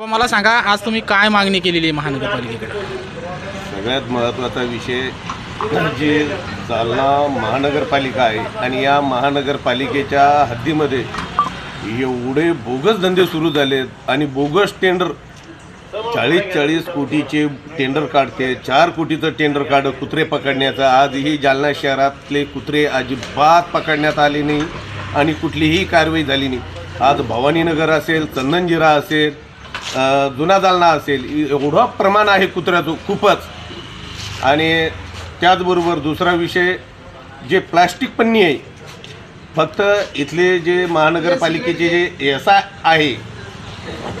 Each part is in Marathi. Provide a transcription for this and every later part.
मला सांगा आज तुम्ही काय मागणी केलेली आहे महानगरपालिकेकडे? सगळ्यात महत्त्वाचा विषय जी जालना महानगरपालिका आहे आणि या महानगरपालिकेच्या हद्दीमध्ये एवढे बोगस धंदे सुरू झालेत आणि बोगस टेंडर चाळीस चाळीस कोटीचे टेंडर काढते चार कोटीचं टेंडर काढ कुत्रे पकडण्याचं. आजही जालना शहरातले कुत्रे अजिबात पकडण्यात आले नाही आणि कुठलीही कारवाई झाली नाही. आज भवानीनगर असेल चंदनजिरा असेल जुना जालना असेल एवढं प्रमाण आहे कुत्र्याचं खूपच. आणि त्याचबरोबर दुसरा विषय जे प्लास्टिक पन्नी आहे. फक्त इथले जे महानगरपालिकेचे जे एस आहे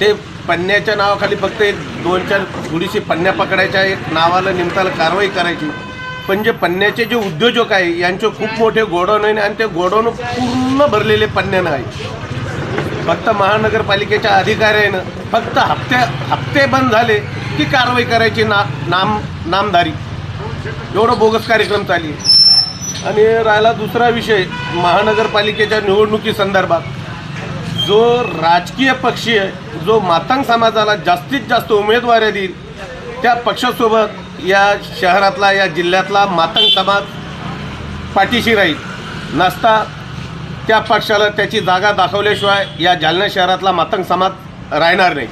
ते पन्न्याच्या नावाखाली फक्त एक दोन चार थोडीशी पन्न्या पकडायच्या एक नावाला निमताला कारवाई करायची. पण जे पन्न्याचे जे उद्योजक आहे यांचे खूप मोठे गोडाऊन आहे आणि ते गोडाऊन पूर्ण भरलेले पन्न्यानं आहे. फक्त महानगरपालिकेच्या अधिकाऱ्यानं फक्त हप्ते हप्ते बंद झाले की कारवाई करायची ना नाम नामदारी एवढं बोगस कार्यक्रम चालली आणि राहिला दुसरा विषय महानगरपालिकेच्या निवडणुकी संदर्भात. जो राजकीय पक्षी आहे जो मातंग समाजाला जास्तीत जास्त उमेदवाऱ्या देईल त्या पक्षासोबत या शहरातला या जिल्ह्यातला मातंग समाज पाठीशी राहील. नसता त्या पक्षाला त्याची जागा दाखवल्याशिवाय या जालना शहरातला मातंग समाज राहणार नाही.